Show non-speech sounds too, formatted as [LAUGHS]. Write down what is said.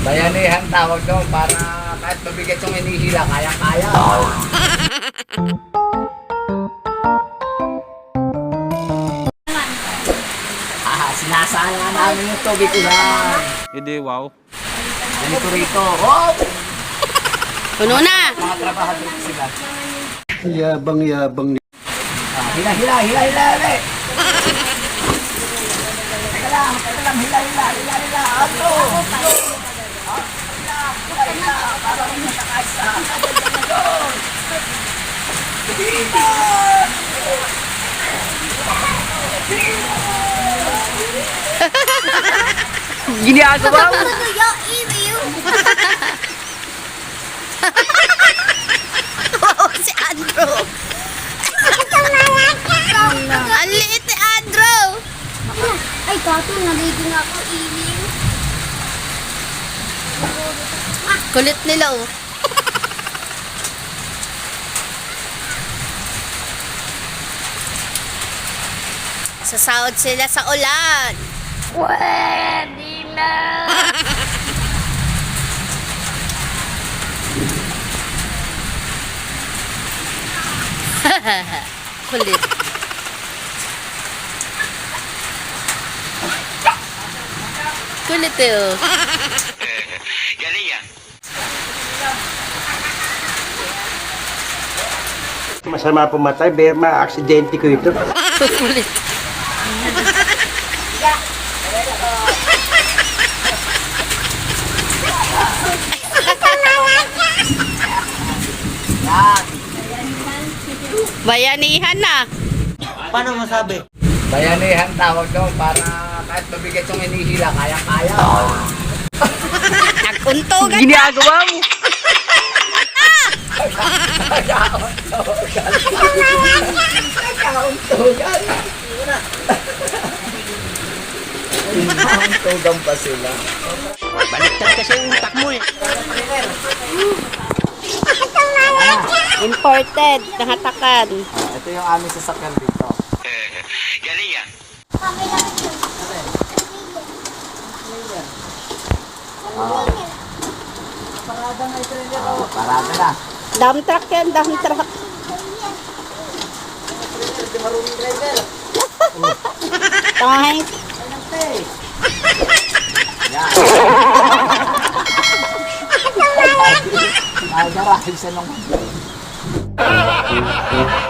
Bayanihan tawag doon para kahit mabigat yung inihila, kaya-kaya. [LAUGHS] Ah, sinasaya namin yung tubig ulan. Hindi, wow. Ganito rito. Oh! Puno na. Mga trabahador sila. Yabang-yabang ni... Ah, hila, hila, hila, hila, hila. Teka lang, teka lang, hila, hila, hila, hila. Ano? Ah, hila, hila, hila. Para kung nakakasa. Doon. Hila. Ginagawa mo. Oo, si Andrew. Ang liit ni Andrew. Ay, kato, nagiging ako iling. Kulit nila oh. Sasahod sila sa ulan. Pwede na. [LAUGHS] Kulit. Kulit eh oh. [LAUGHS] Masama pumatay, pero ma-aksidente ko ito. [LAUGHS] Kulit. Yan. Bayanihan na. Paano masabi? Bayanihan tawag doon para kahit mabigat yung inihila, kaya-kaya. [LAUGHS] Naguntugan. Ginagawa mo. Kauntugan. Kauntugan pa sila. Baliktad kasi yung utak mo eh. Imported. Nahatakan. Ah, ito yung aming sasakyan dito. Ah, parada na. Dump truck yan. Dump truck. Thanks. Yan. [LAUGHS] Ay, garahe siya nung Thank [LAUGHS] you.